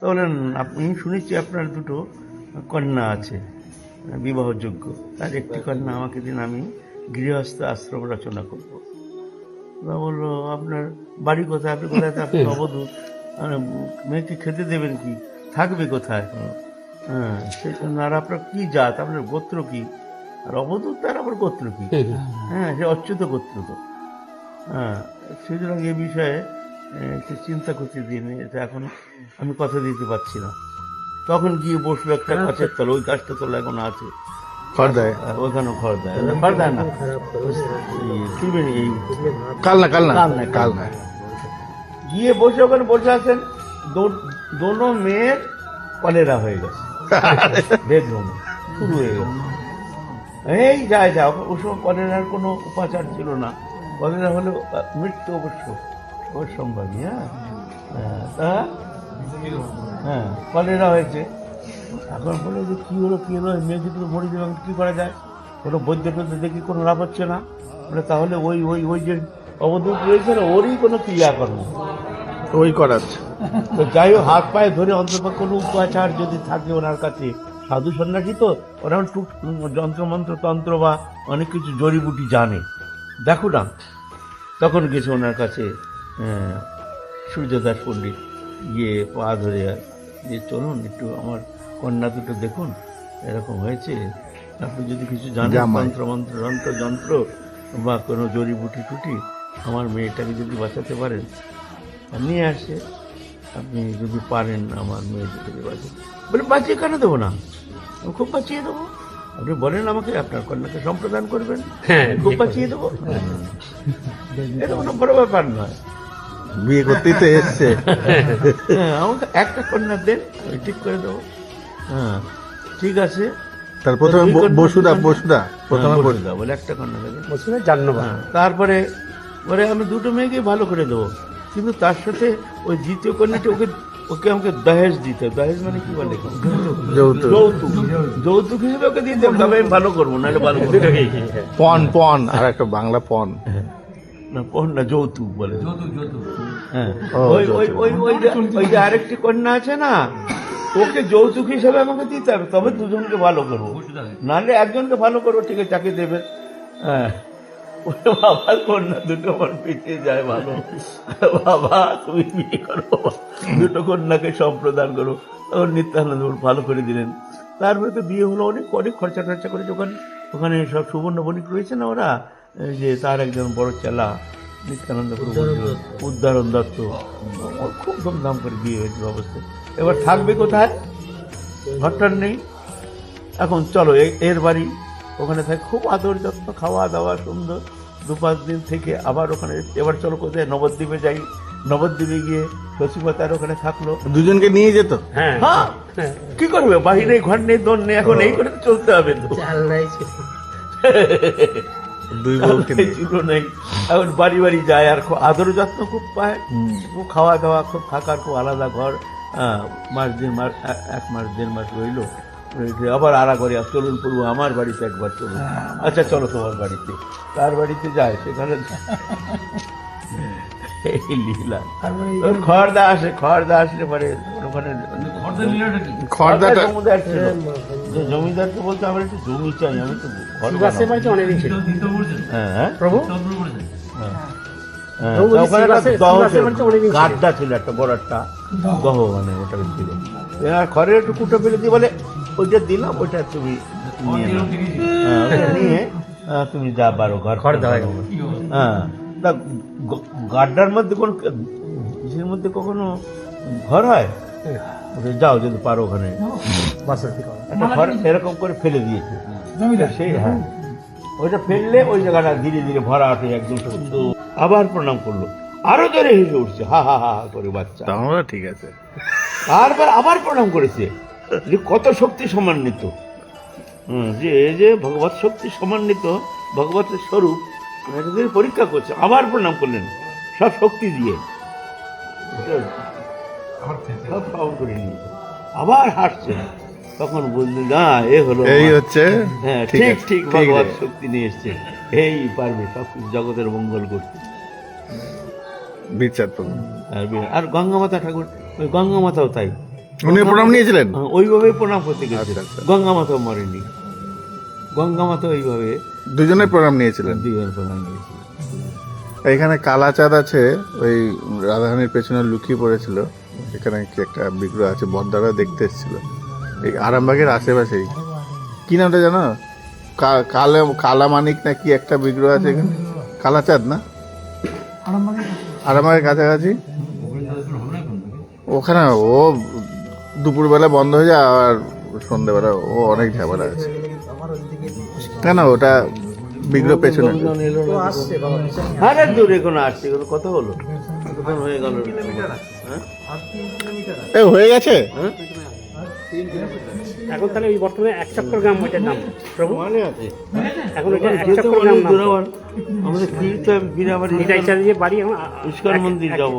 তো বললেন আপনি শুনেছি আপনার দুটো কন্যা আছে বিবাহযোগ্য। তার একটি কন্যা আমাকে দিন আমি গৃহস্থ আশ্রম রচনা করব। বা বলল আপনার বাড়ি কোথায়? আপনি কোথায় তো আপনি অবধূত মেয়েকে খেতে দেবেন কি? থাকবে কোথায়? হ্যাঁ সেই জন্য আর আপনার কি জাত? আপনার গোত্র কি? আর অবধূত তার আবার গোত্র কি? হ্যাঁ সে অচ্যুত গোত্র তো। হ্যাঁ সুতরাং এ বিষয়ে চিন্তা করতে দিন এটা এখন আমি কথা দিতে পারছি না। তখন গিয়ে বসল একটা গাছের তলা ওই গাছটা তলা এখন আছে। খড়দায় ওখানে খড় দেয়। না। এই এই কাল না কাল না কাল না, কাল না গিয়ে বসে ওখানে বসে আছেন দোনো মেয়ের কলেরা হয়ে গেছে। বেডরুমে। শুরু হয়ে গেছে। এই যায় যা ওসব কলেরার কোনো উপাচার ছিল না। কলেরা হলো মৃত্যু অবশ্য। অবশ্যম্ভাবী হ্যাঁ? হ্যাঁ, তা হ্যাঁ কলেরা হয়েছে। এখন বলে যে কী হলো কী হলো মেয়ে দুটো মরে দিলাম কী করা যায়? কোনো বৈদ্য টৈদ্য দেখি কোনো লাভ হচ্ছে না। বলে তাহলে ওই ওই ওই যে অবধূত রয়েছে না ওরই কোনো ক্রিয়াকর্ম। ওই করাচ্ছে তো যাই হোক হাত পায়ে ধরে অন্তত কোনো উপাচার যদি থাকে ওনার কাছে সাধু সন্ন্যাসী তো ওরা টুক যন্ত্রমন্ত্র তন্ত্র বা অনেক কিছু জড়িবুটি জানে। দেখো না তখন গেছে ওনার কাছে সূর্যদাস পণ্ডিত গিয়ে পা ধরে যে চলুন একটু আমার কন্যা দুটো দেখুন এরকম হয়েছে। আপনি যদি কিছু জানেন জামাই। তন্ত্র মন্ত্র যন্ত্র যন্ত্র বা কোনো জড়িবুটি টুটি আমার মেয়েটাকে যদি বাঁচাতে পারেন নিয়ে আসে। আপনি যদি পারেন আমার মেয়ে দুটোকে বাঁচিয়ে। বলে বাঁচিয়ে কেন দেবো না? আমি খুব বাঁচিয়ে দেবো। আপনি বলেন আমাকে আপনার কন্যাকে সম্প্রদান করবেন। আমি খুব বাঁচিয়ে দেবো। এটা কোনো বড় ব্যাপার নয়। বিয়ে করতেই তো এসছে। হ্যাঁ আমাকে একটা কন্যা দেন আমি ঠিক করে দেবো। হ্যাঁ। ঠিক আছে? তার প্রথমে বসুদা বসুদা প্রথমে হ্যাঁ, বসুদা বসুদা বলে একটা কন্যা বলছিল জান্নবা হ্যাঁ, তারপরে বলে আমি দুটো মেয়েকে ভালো করে দেবো কিন্তু তার সাথে ওই দ্বিতীয় কন্যাটি ওকে ওকে আমাকে দহেজ দিতে হবে। দহেজ মানে কি বলে? যৌতুক। যৌতুক। যৌতুক হিসেবে ওকে দিতে হবে, তবে আমি ভালো করব নাহলে ভালো করব। পন পন আর একটা বাংলা পন। না কন্যা যৌতুক বলে। হ্যাঁ। ওই ওই ওই ওই যে- আরেকটি কন্যা আছে না ওকে যৌতুক হিসেবে আমাকে দিতে হবে তবে দুজনকে ভালো করব। নাহলে একজনকে ভালো করব ঠিক আছে তাকে দেবে। হ্যাঁ। ওরে বাবা কন্যা দুটো আমার পিছিয়ে যায় ভালো। বাবা তুমি বিয়ে করো। দুটো কন্যাকে সম্প্রদান করো। তখন নিত্যানন্দ ভালো করে দিলেন। তারপরে তো বিয়ে হলো অনেক অনেক খরচা টরচা করে ওখানে ওখানে সব সুবর্ণ বণিক রয়েছে না ওরা? যে তার একজন বড় চেলা নিত্যানন্দ উদ্ধারণ দত্ত। খুব ধুমধাম করে বিয়ে হয়েছিল অবস্থা এবার থাকবে কোথায়? ঘরটার নেই। এখন চলো এ- এর বাড়ি। ওখানে থাকে খুব আদর যত্ন খাওয়া দাওয়া সুন্দর। দু পাঁচ দিন থেকে আবার ওখানে এবার চলো কোথায়? নবদ্বীপে যাই। নবদ্বীপে গিয়ে শশীপাতার ওখানে থাকল। দুজনকে নিয়ে যেত? হ্যাঁ। হ্যাঁ। কি করবে? বাহিরে ঘর নেই দোর নেই এখন এই করে তো চলতে হবে তো। দুই বউকে ছিল নেই। এখন বাড়ি বাড়ি যায় আর খুব আদর যত্ন খুব পায়। খুব খাওয়া দাওয়া খুব থাকার খুব আলাদা ঘর। আহ, মাস দেড় মাস এক মাস দেড় মাস রইল। আবার আড়া করে আর চলুন পড়ব আমার বাড়িতে একবার চলুন। আচ্ছা চলো তোমার বাড়িতে। তার বাড়িতে যায়? সেখানে এই লীলা। খড়দা আসে খড়দা আসলে পরে ওখানে খড়দাটা জমিদার ছিল। যে জমিদারকে বলতে আমার একটু জমি চাই আমি তো ঘর অনেকদিন ছিল হ্যাঁ হ্যাঁ। প্রভু? হ্যাঁ। গাড্ডা ছিল। একটা বড় একটা দহ মানে ওটা ছিল। খড়ের একটু কুটো ফেলে দিয়ে বলে ওইটা দিলাম ওইটা তুমি নিয়ে। হ্যাঁ, তুমি যা পারো ঘর খড় দেওয়া হ্যাঁ তা গাড্ডার মধ্যে কোন মধ্যে কখনো ঘর হয়? বলে, যাও যদি পারো ওখানে। একটা ঘর এরকম করে ফেলে দিয়েছে। সেই হ্যাঁ। ওইটা ফেললে ওই জায়গাটা ধীরে ধীরে ভরা ওঠে একদম শুদ্ধ। আবার প্রণাম করল। আরও জোরে হেসে উঠছে হা হা হা হা করে বাচ্চা। তাহলে ঠিক আছে। তারপর আবার প্রণাম করেছে। যে কত শক্তি সমন্বিত হুম, যে এই যে ভগবত শক্তি সমন্বিত ভগবতের স্বরূপ পরীক্ষা করছে আবার প্রণাম করলেন। সব শক্তি দিয়ে। সব পালন করে নিয়েছে আবার হাসছে। তখন বুঝলি না এ হলো এই হচ্ছে? হ্যাঁ ঠিক ঠিক ভগবত শক্তি নিয়ে এসছে। এই পারবে সব জগতের মঙ্গল করতে বিচার আর আর গঙ্গা মাতা ঠাকুর ওই গঙ্গা মাতাও তাই। উনি প্রণাম নিয়েছিলেন? হ্যাঁ, ওইভাবে প্রণাম করতে গেছে। আচ্ছা, আচ্ছা। গঙ্গা মাতাও মরেনি। গঙ্গা মাতা ওইভাবে দুজনে প্রণাম নিয়েছিলেন? দুইবার প্রণাম নিয়েছিল এখানে কালাচাঁদ আছে ওই রাধারানীর পেছনে লুকিয়ে পড়েছিল। এখানে কি একটা বিগ্রহ আছে বদ্দারা দেখতে এসেছিল। এই আরামবাগের আশেপাশেই। কি নামটা জানো? কালে কালামানিক না কি একটা বিগ্রহ আছে এখানে? কালাচাঁদ না? আরামবাগের কাছাকাছি। ওখানে ও দুপুরবেলা বন্ধ হয়ে যায় আর সন্ধ্যেবেলা ও অনেক ঝামেলা আছে। কেন ওটা বিগ্রহ পেছনে? আরে দূরে কোনো আসছে হলো হয়ে গেল? এ হয়ে গেছে? হ্যাঁ? এখন তাহলে ওই বর্তমানে এক চক্কর গ্রাম ওইটার নাম। প্রভু? এখন ওইটা এক চক্কর গ্রাম আমার আমাদের তীর্থ বিরাবাড়ি এটাই চালিয়ে বাড়ি এখন ইস্কন মন্দির যাব।